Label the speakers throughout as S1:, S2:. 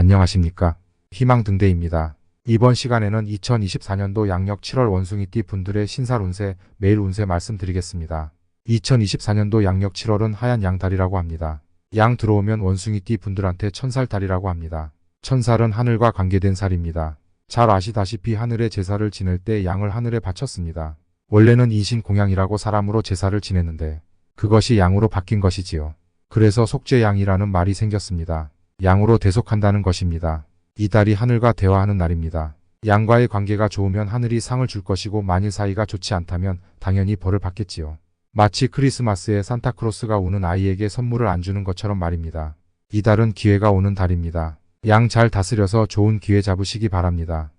S1: 안녕하십니까. 희망등대입니다. 이번 시간에는 2024년도 양력 7월 원숭이띠 분들의 신살 운세, 매일 운세 말씀드리겠습니다. 2024년도 양력 7월은 하얀 양달이라고 합니다. 양 들어오면 원숭이띠 분들한테 천살달이라고 합니다. 천살은 하늘과 관계된 살입니다. 잘 아시다시피 하늘에 제사를 지낼 때 양을 하늘에 바쳤습니다. 원래는 인신공양이라고 사람으로 제사를 지냈는데 그것이 양으로 바뀐 것이지요. 그래서 속죄양이라는 말이 생겼습니다. 양으로 대속한다는 것입니다. 이 달이 하늘과 대화하는 날입니다. 양과의 관계가 좋으면 하늘이 상을 줄 것이고 만일 사이가 좋지 않다면 당연히 벌을 받겠지요. 마치 크리스마스에 산타크로스가 오는 아이에게 선물을 안 주는 것처럼 말입니다. 이 달은 기회가 오는 달입니다. 양 잘 다스려서 좋은 기회 잡으시기 바랍니다.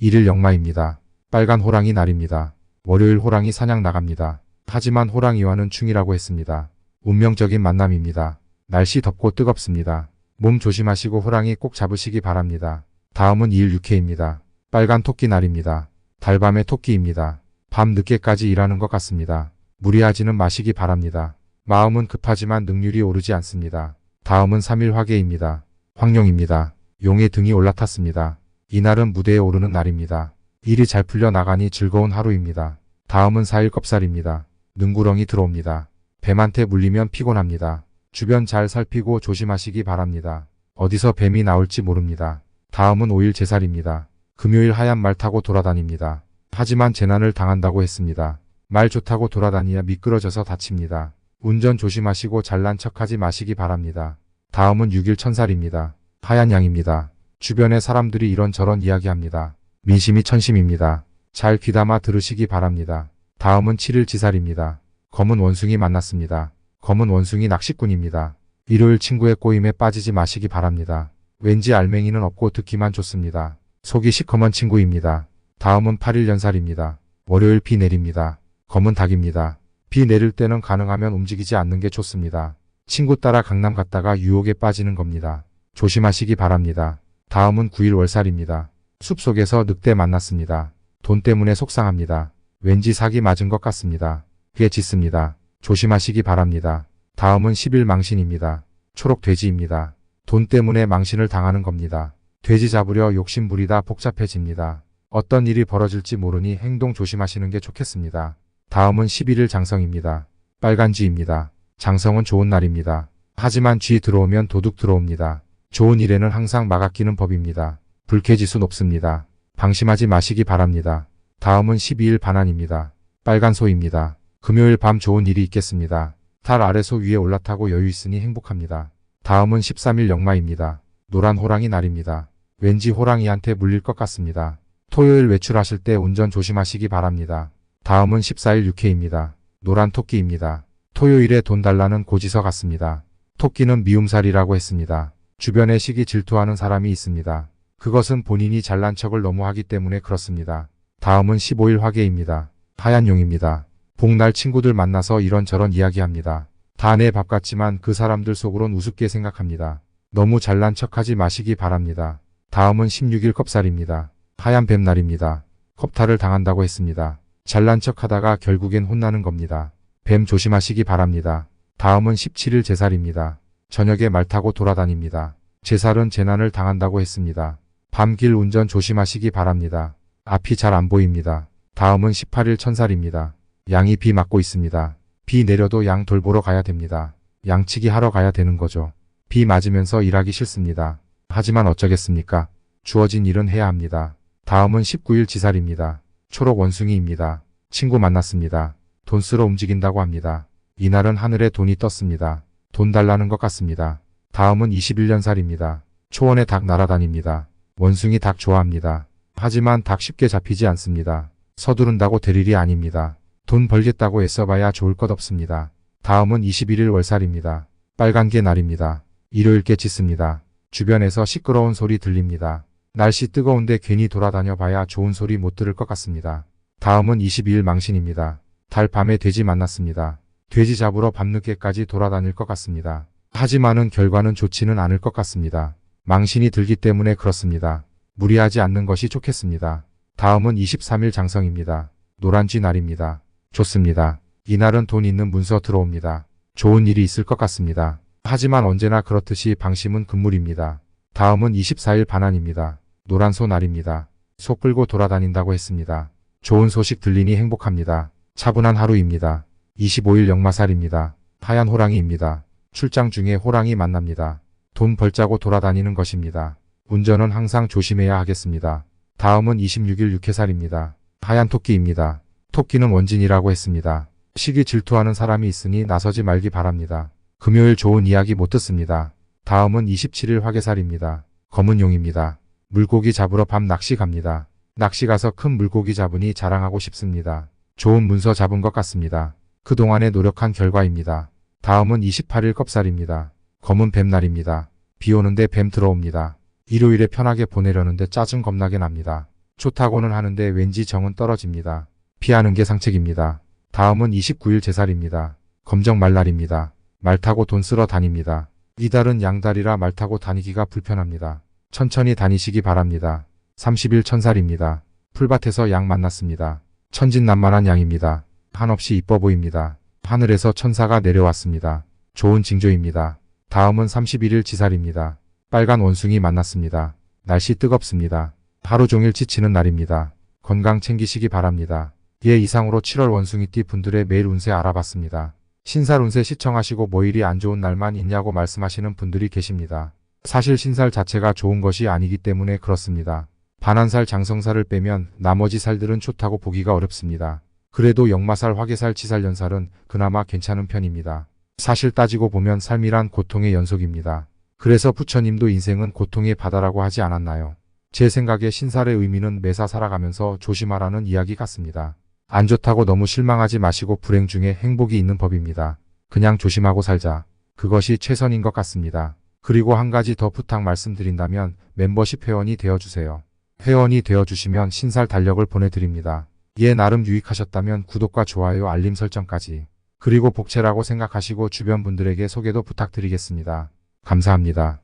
S1: 1일 역마입니다. 빨간 호랑이 날입니다. 월요일 호랑이 사냥 나갑니다. 하지만 호랑이와는 충이라고 했습니다. 운명적인 만남입니다. 날씨 덥고 뜨겁습니다. 몸 조심하시고 호랑이 꼭 잡으시기 바랍니다. 다음은 2일 6회입니다. 빨간 토끼 날입니다. 달밤의 토끼입니다. 밤 늦게까지 일하는 것 같습니다. 무리하지는 마시기 바랍니다. 마음은 급하지만 능률이 오르지 않습니다. 다음은 3일 화계입니다. 황룡입니다. 용의 등이 올라탔습니다. 이날은 무대에 오르는 날입니다. 일이 잘 풀려 나가니 즐거운 하루입니다. 다음은 4일 껍살입니다. 능구렁이 들어옵니다. 뱀한테 물리면 피곤합니다. 주변 잘 살피고 조심하시기 바랍니다. 어디서 뱀이 나올지 모릅니다. 다음은 5일 제 살입니다. 금요일 하얀 말 타고 돌아다닙니다. 하지만 재난을 당한다고 했습니다. 말 좋다고 돌아다니야 미끄러져서 다칩니다. 운전 조심하시고 잘난 척하지 마시기 바랍니다. 다음은 6일 천살입니다. 하얀 양입니다. 주변의 사람들이 이런저런 이야기합니다. 민심이 천심입니다. 잘 귀담아 들으시기 바랍니다. 다음은 7일 지살입니다. 검은 원숭이 만났습니다. 검은 원숭이 낚시꾼입니다. 일요일 친구의 꼬임에 빠지지 마시기 바랍니다. 왠지 알맹이는 없고 듣기만 좋습니다. 속이 시커먼 친구입니다. 다음은 8일 연살입니다. 월요일 비 내립니다. 검은 닭입니다. 비 내릴 때는 가능하면 움직이지 않는 게 좋습니다. 친구 따라 강남 갔다가 유혹에 빠지는 겁니다. 조심하시기 바랍니다. 다음은 9일 월살입니다. 숲속에서 늑대 만났습니다. 돈 때문에 속상합니다. 왠지 사기 맞은 것 같습니다. 그게 짙습니다. 조심하시기 바랍니다. 다음은 10일 망신입니다. 초록 돼지입니다. 돈 때문에 망신을 당하는 겁니다. 돼지 잡으려 욕심 부리다 복잡해집니다. 어떤 일이 벌어질지 모르니 행동 조심하시는 게 좋겠습니다. 다음은 11일 장성입니다. 빨간 쥐입니다. 장성은 좋은 날입니다. 하지만 쥐 들어오면 도둑 들어옵니다. 좋은 일에는 항상 막아끼는 법입니다. 불쾌지수 높습니다. 방심하지 마시기 바랍니다. 다음은 12일 반환입니다. 빨간 소입니다. 금요일 밤 좋은 일이 있겠습니다. 달 아래소 위에 올라타고 여유 있으니 행복합니다. 다음은 13일 역마입니다. 노란 호랑이 날입니다. 왠지 호랑이한테 물릴 것 같습니다. 토요일 외출하실 때 운전 조심하시기 바랍니다. 다음은 14일 6회입니다. 노란 토끼입니다. 토요일에 돈 달라는 고지서 같습니다. 토끼는 미움살이라고 했습니다. 주변에 시기 질투하는 사람이 있습니다. 그것은 본인이 잘난 척을 너무 하기 때문에 그렇습니다. 다음은 15일 화계입니다. 하얀 용입니다. 복날 친구들 만나서 이런저런 이야기합니다. 다 내 밥 같지만 그 사람들 속으론 우습게 생각합니다. 너무 잘난 척하지 마시기 바랍니다. 다음은 16일 컵살입니다. 하얀 뱀날입니다. 컵탈을 당한다고 했습니다. 잘난 척하다가 결국엔 혼나는 겁니다. 뱀 조심하시기 바랍니다. 다음은 17일 제살입니다. 저녁에 말 타고 돌아다닙니다. 제살은 재난을 당한다고 했습니다. 밤길 운전 조심하시기 바랍니다. 앞이 잘 안 보입니다. 다음은 18일 천살입니다. 양이 비 맞고 있습니다. 비 내려도 양 돌보러 가야 됩니다. 양치기 하러 가야 되는 거죠. 비 맞으면서 일하기 싫습니다. 하지만 어쩌겠습니까? 주어진 일은 해야 합니다. 다음은 19일 지살입니다. 초록 원숭이입니다. 친구 만났습니다. 돈 쓰러 움직인다고 합니다. 이날은 하늘에 돈이 떴습니다. 돈 달라는 것 같습니다. 다음은 21년 살입니다. 초원에 닭 날아다닙니다. 원숭이 닭 좋아합니다. 하지만 닭 쉽게 잡히지 않습니다. 서두른다고 될 일이 아닙니다. 돈 벌겠다고 애써봐야 좋을 것 없습니다. 다음은 21일 월살입니다. 빨간 게 날입니다. 일요일께 짖습니다. 주변에서 시끄러운 소리 들립니다. 날씨 뜨거운데 괜히 돌아다녀 봐야 좋은 소리 못 들을 것 같습니다. 다음은 22일 망신입니다. 달 밤에 돼지 만났습니다. 돼지 잡으러 밤늦게까지 돌아다닐 것 같습니다. 하지만은 결과는 좋지는 않을 것 같습니다. 망신이 들기 때문에 그렇습니다. 무리하지 않는 것이 좋겠습니다. 다음은 23일 장성입니다. 노란쥐 날입니다. 좋습니다. 이날은 돈 있는 문서 들어옵니다. 좋은 일이 있을 것 같습니다. 하지만 언제나 그렇듯이 방심은 금물입니다. 다음은 24일 반환입니다. 노란 소 날입니다. 소 끌고 돌아다닌다고 했습니다. 좋은 소식 들리니 행복합니다. 차분한 하루입니다. 25일 역마살입니다. 하얀 호랑이입니다. 출장 중에 호랑이 만납니다. 돈 벌자고 돌아다니는 것입니다. 운전은 항상 조심해야 하겠습니다. 다음은 26일 육해살입니다. 하얀 토끼입니다. 토끼는 원진이라고 했습니다. 시기 질투하는 사람이 있으니 나서지 말기 바랍니다. 금요일 좋은 이야기 못 듣습니다. 다음은 27일 화개살입니다. 검은 용입니다. 물고기 잡으러 밤 낚시 갑니다. 낚시 가서 큰 물고기 잡으니 자랑하고 싶습니다. 좋은 문서 잡은 것 같습니다. 그동안의 노력한 결과입니다. 다음은 28일 껍살입니다. 검은 뱀날입니다. 비 오는데 뱀 들어옵니다. 일요일에 편하게 보내려는데 짜증 겁나게 납니다. 좋다고는 하는데 왠지 정은 떨어집니다. 피하는 게 상책입니다. 다음은 29일 제살입니다. 검정 말날입니다. 말 타고 돈 쓰러 다닙니다. 이달은 양달이라 말 타고 다니기가 불편합니다. 천천히 다니시기 바랍니다. 30일 천살입니다. 풀밭에서 양 만났습니다. 천진난만한 양입니다. 한없이 이뻐 보입니다. 하늘에서 천사가 내려왔습니다. 좋은 징조입니다. 다음은 31일 지살입니다. 빨간 원숭이 만났습니다. 날씨 뜨겁습니다. 하루 종일 지치는 날입니다. 건강 챙기시기 바랍니다. 예 이상으로 7월 원숭이띠 분들의 매일 운세 알아봤습니다. 신살 운세 시청하시고 뭐 일이 안 좋은 날만 있냐고 말씀하시는 분들이 계십니다. 사실 신살 자체가 좋은 것이 아니기 때문에 그렇습니다. 반한살 장성살을 빼면 나머지 살들은 좋다고 보기가 어렵습니다. 그래도 역마살, 화개살, 치살, 연살은 그나마 괜찮은 편입니다. 사실 따지고 보면 삶이란 고통의 연속입니다. 그래서 부처님도 인생은 고통의 바다라고 하지 않았나요? 제 생각에 신살의 의미는 매사 살아가면서 조심하라는 이야기 같습니다. 안 좋다고 너무 실망하지 마시고 불행 중에 행복이 있는 법입니다. 그냥 조심하고 살자. 그것이 최선인 것 같습니다. 그리고 한 가지 더 부탁 말씀드린다면 멤버십 회원이 되어주세요. 회원이 되어주시면 신살 달력을 보내드립니다. 예 나름 유익하셨다면 구독과 좋아요 알림 설정까지 그리고 복채라고 생각하시고 주변 분들에게 소개도 부탁드리겠습니다. 감사합니다.